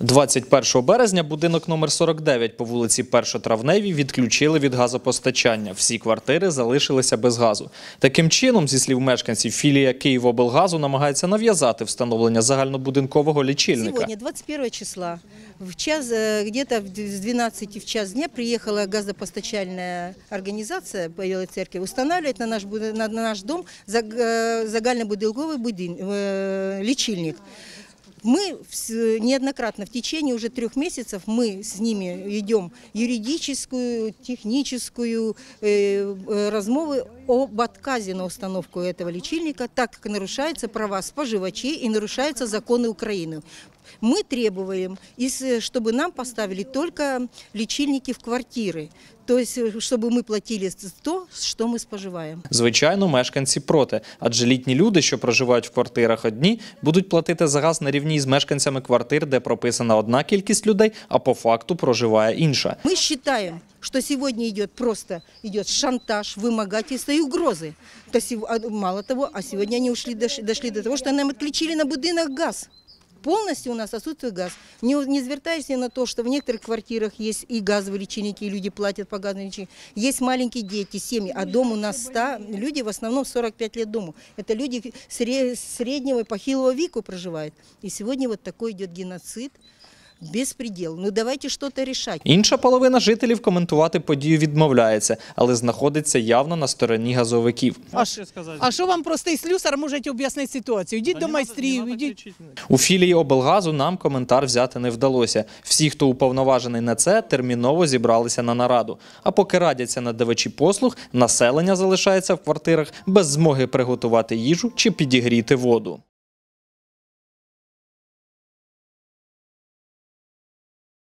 21 березня будинок номер 49 по вулиці Першотравневій відключили від газопостачання. Всі квартири залишилися без газу. Таким чином, зі слів мешканців, філія Київоблгазу намагається нав'язати встановлення загальнобудинкового лічильника. Сегодня, 21 числа, в час, э, где-то в д- с 12 в час дня приехала газопостачальная организация Белой Церкви устанавливать на наш, буд- на на наш дом заг- э, загальнобудинковый будин, э, лечильник. Мы неоднократно в течение уже трех месяцев мы с ними идем юридическую, техническую э, э размовы об отказе на установку этого лечильника, так как нарушаются права споживачей и нарушаются законы Украины. Мы требуем, чтобы нам поставили только лечильники в квартиры, то есть э, чтобы мы платили 100 що ми споживаємо. Звичайно, мешканці проти, адже літні люди, що проживають в квартирах одні, будуть платити за газ на рівні з мешканцями квартир, де прописана одна кількість людей, а по факту проживає інша. Ми вважаємо, що сьогодні йде просто йде шантаж, вымогательство и угрозы. То, мало того, а сьогодні они ушли, до того, що нам отключили на будинок газ. Полностью у нас отсутствует газ. Не, не звертаюсь я на то, что в некоторых квартирах есть и газовые лечильники, и люди платят по газовым лечильникам. Есть маленькие дети, семьи, а дом у нас 100, люди в основном 45 лет дому. Это люди сре- среднего и похилого веку проживают. И сегодня вот такой идет геноцид, беспредел. Ну давайте что-то решать. Інша половина жителів коментувати подію відмовляється, але знаходиться явно на стороні газовиків. А що сказати? А що вам простий слюсар може об'яснити ситуацію? Йдіть до майстрів, йдіть. У філії облгазу нам коментар взяти не вдалося. Всі, хто уповноважений на це, терміново зібралися на нараду. А поки радяться надавачі послуг, населення залишається в квартирах без змоги приготувати їжу чи підігріти воду.